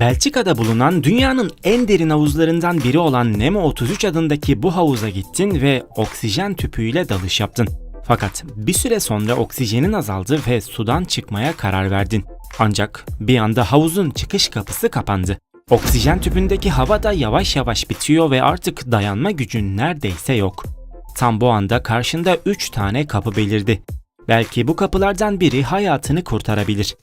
Belçika'da bulunan dünyanın en derin havuzlarından biri olan Nemo 33 adındaki bu havuza gittin ve oksijen tüpüyle dalış yaptın. Fakat bir süre sonra oksijenin azaldı ve sudan çıkmaya karar verdin. Ancak bir anda havuzun çıkış kapısı kapandı. Oksijen tüpündeki hava da yavaş yavaş bitiyor ve artık dayanma gücün neredeyse yok. Tam bu anda karşında 3 tane kapı belirdi. Belki bu kapılardan biri hayatını kurtarabilir.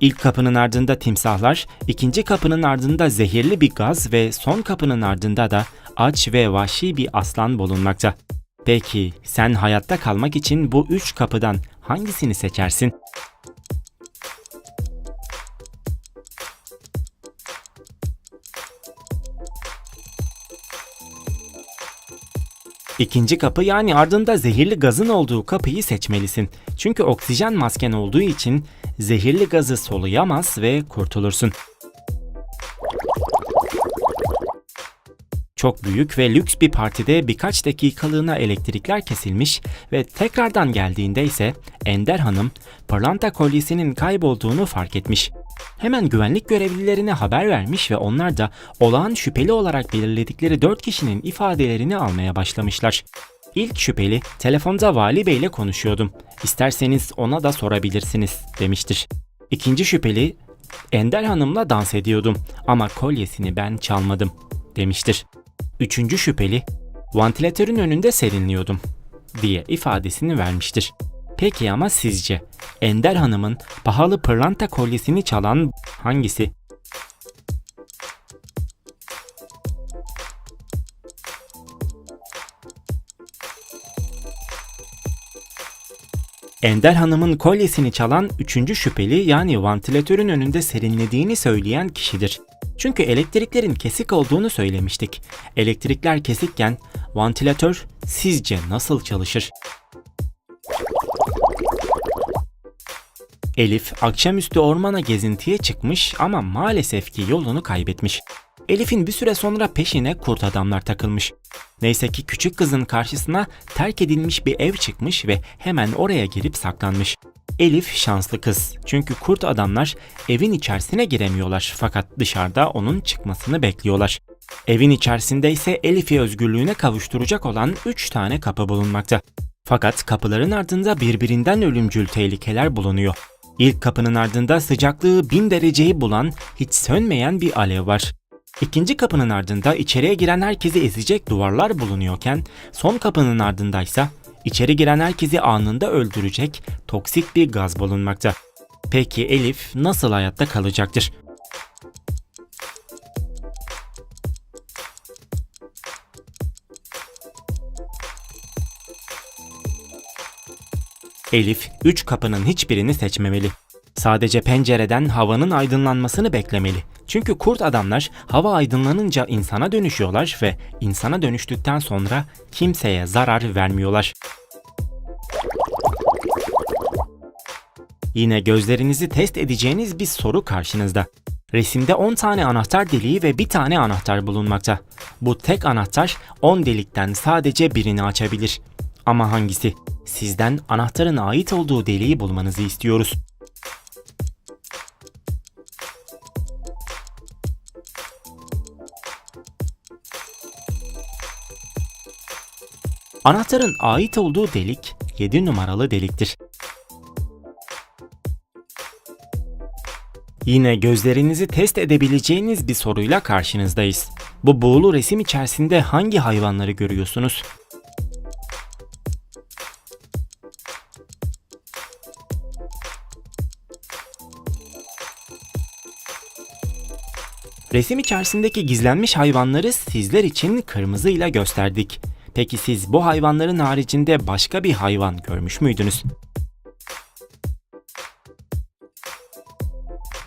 İlk kapının ardında timsahlar, ikinci kapının ardında zehirli bir gaz ve son kapının ardında da aç ve vahşi bir aslan bulunmakta. Peki sen hayatta kalmak için bu üç kapıdan hangisini seçersin? İkinci kapı yani ardında zehirli gazın olduğu kapıyı seçmelisin. Çünkü oksijen masken olduğu için zehirli gazı soluyamaz ve kurtulursun. Çok büyük ve lüks bir partide birkaç dakikalığına elektrikler kesilmiş ve tekrardan geldiğinde ise Ender Hanım pırlanta kolyesinin kaybolduğunu fark etmiş. Hemen güvenlik görevlilerine haber vermiş ve onlar da olağan şüpheli olarak belirledikleri 4 kişinin ifadelerini almaya başlamışlar. İlk şüpheli telefonda vali beyle konuşuyordum. İsterseniz ona da sorabilirsiniz demiştir. İkinci şüpheli Ender Hanım'la dans ediyordum ama kolyesini ben çalmadım demiştir. Üçüncü şüpheli vantilatörün önünde serinliyordum diye ifadesini vermiştir. Peki ama sizce Ender Hanım'ın pahalı pırlanta kolyesini çalan hangisi? Ender Hanım'ın kolyesini çalan üçüncü şüpheli yani vantilatörün önünde serinlediğini söyleyen kişidir. Çünkü elektriklerin kesik olduğunu söylemiştik. Elektrikler kesikken vantilatör sizce nasıl çalışır? Elif akşamüstü ormana gezintiye çıkmış ama maalesef ki yolunu kaybetmiş. Elif'in bir süre sonra peşine kurt adamlar takılmış. Neyse ki küçük kızın karşısına terk edilmiş bir ev çıkmış ve hemen oraya girip saklanmış. Elif şanslı kız. Çünkü kurt adamlar evin içerisine giremiyorlar fakat dışarıda onun çıkmasını bekliyorlar. Evin içerisinde ise Elif'i özgürlüğüne kavuşturacak olan 3 tane kapı bulunmakta. Fakat kapıların ardında birbirinden ölümcül tehlikeler bulunuyor. İlk kapının ardında sıcaklığı 1000 dereceyi bulan hiç sönmeyen bir alev var. İkinci kapının ardında içeriye giren herkesi ezecek duvarlar bulunuyorken son kapının ardındaysa içeri giren herkesi anında öldürecek toksik bir gaz bulunmakta. Peki Elif nasıl hayatta kalacaktır? Elif, üç kapının hiçbirini seçmemeli. Sadece pencereden havanın aydınlanmasını beklemeli. Çünkü kurt adamlar hava aydınlanınca insana dönüşüyorlar ve insana dönüştükten sonra kimseye zarar vermiyorlar. Yine gözlerinizi test edeceğiniz bir soru karşınızda. Resimde 10 tane anahtar deliği ve bir tane anahtar bulunmakta. Bu tek anahtar 10 delikten sadece birini açabilir. Ama hangisi? Sizden anahtarın ait olduğu deliği bulmanızı istiyoruz. Anahtarın ait olduğu delik 7 numaralı deliktir. Yine gözlerinizi test edebileceğiniz bir soruyla karşınızdayız. Bu buğulu resim içerisinde hangi hayvanları görüyorsunuz? Resim içerisindeki gizlenmiş hayvanları sizler için kırmızıyla gösterdik. Peki siz bu hayvanların haricinde başka bir hayvan görmüş müydünüz?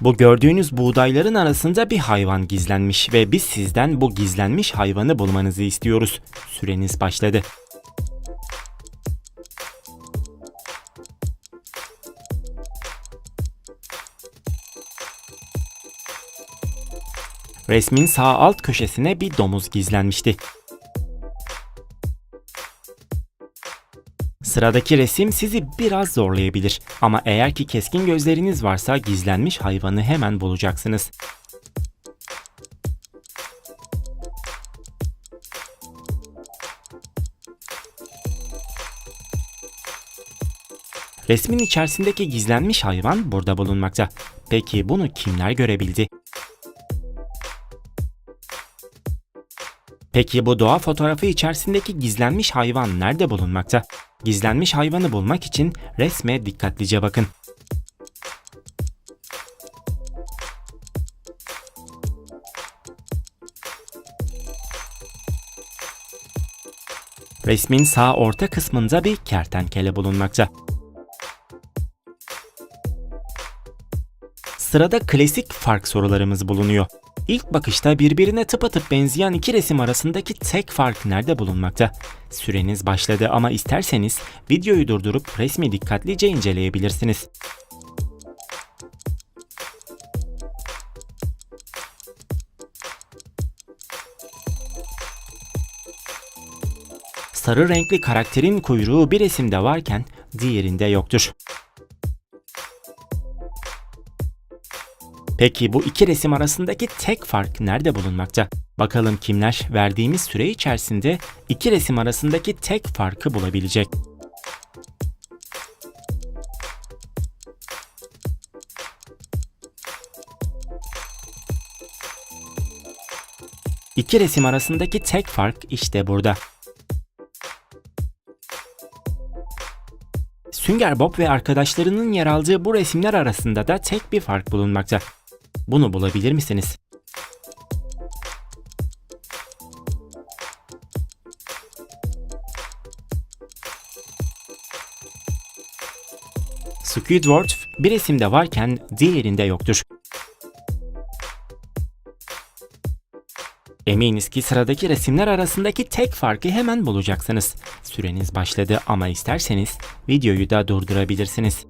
Bu gördüğünüz buğdayların arasında bir hayvan gizlenmiş ve biz sizden bu gizlenmiş hayvanı bulmanızı istiyoruz. Süreniz başladı. Resmin sağ alt köşesine bir domuz gizlenmişti. Sıradaki resim sizi biraz zorlayabilir ama eğer ki keskin gözleriniz varsa gizlenmiş hayvanı hemen bulacaksınız. Resmin içerisindeki gizlenmiş hayvan burada bulunmakta. Peki bunu kimler görebildi? Peki bu doğa fotoğrafı içerisindeki gizlenmiş hayvan nerede bulunmakta? Gizlenmiş hayvanı bulmak için resme dikkatlice bakın. Resmin sağ orta kısmında bir kertenkele bulunmakta. Sırada klasik fark sorularımız bulunuyor. İlk bakışta birbirine tıpatıp benzeyen iki resim arasındaki tek fark nerede bulunmakta? Süreniz başladı ama isterseniz videoyu durdurup resmi dikkatlice inceleyebilirsiniz. Sarı renkli karakterin kuyruğu bir resimde varken diğerinde yoktur. Peki bu iki resim arasındaki tek fark nerede bulunmakta? Bakalım kimler verdiğimiz süre içerisinde iki resim arasındaki tek farkı bulabilecek? İki resim arasındaki tek fark işte burada. Sünger Bob ve arkadaşlarının yer aldığı bu resimler arasında da tek bir fark bulunmakta. Bunu bulabilir misiniz? Squidward bir resimde varken diğerinde yoktur. Eminiz ki sıradaki resimler arasındaki tek farkı hemen bulacaksınız. Süreniz başladı ama isterseniz videoyu da durdurabilirsiniz.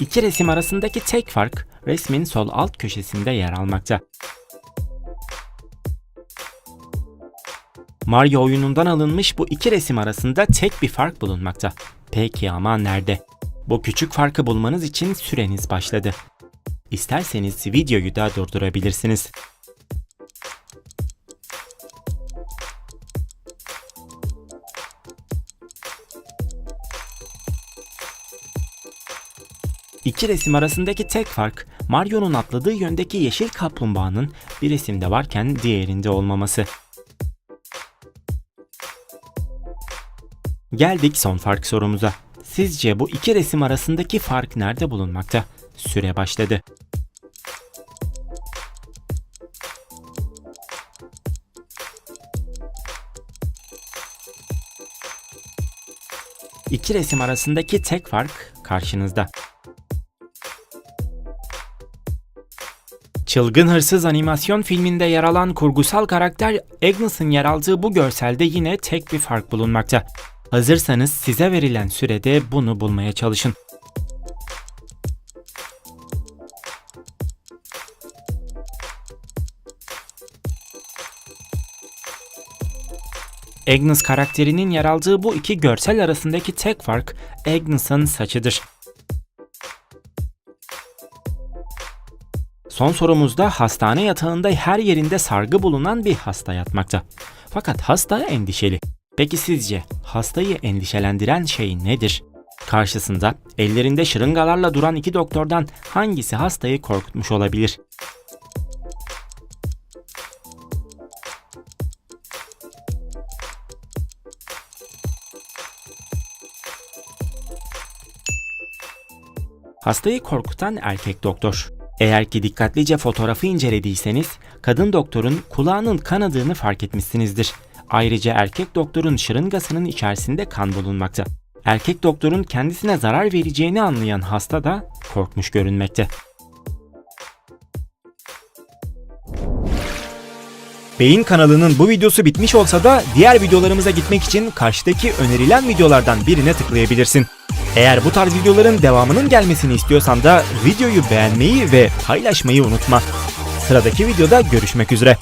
İki resim arasındaki tek fark resmin sol alt köşesinde yer almakta. Mario oyunundan alınmış bu iki resim arasında tek bir fark bulunmakta. Peki ama nerede? Bu küçük farkı bulmanız için süreniz başladı. İsterseniz videoyu da durdurabilirsiniz. İki resim arasındaki tek fark Mario'nun atladığı yöndeki yeşil kaplumbağanın bir resimde varken diğerinde olmaması. Geldik son fark sorumuza. Sizce bu iki resim arasındaki fark nerede bulunmakta? Süre başladı. İki resim arasındaki tek fark karşınızda. Çılgın Hırsız animasyon filminde yer alan kurgusal karakter Agnes'ın yer aldığı bu görselde yine tek bir fark bulunmakta. Hazırsanız size verilen sürede bunu bulmaya çalışın. Agnes karakterinin yer aldığı bu iki görsel arasındaki tek fark Agnes'ın saçıdır. Son sorumuzda hastane yatağında her yerinde sargı bulunan bir hasta yatmakta. Fakat hasta endişeli. Peki sizce hastayı endişelendiren şey nedir? Karşısında ellerinde şırıngalarla duran iki doktordan hangisi hastayı korkutmuş olabilir? Hastayı korkutan erkek doktor. Eğer ki dikkatlice fotoğrafı incelediyseniz kadın doktorun kulağının kanadığını fark etmişsinizdir. Ayrıca erkek doktorun şırıngasının içerisinde kan bulunmakta. Erkek doktorun kendisine zarar vereceğini anlayan hasta da korkmuş görünmekte. Beyin kanalının bu videosu bitmiş olsa da diğer videolarımıza gitmek için karşıdaki önerilen videolardan birine tıklayabilirsin. Eğer bu tarz videoların devamının gelmesini istiyorsan da videoyu beğenmeyi ve paylaşmayı unutma. Sıradaki videoda görüşmek üzere.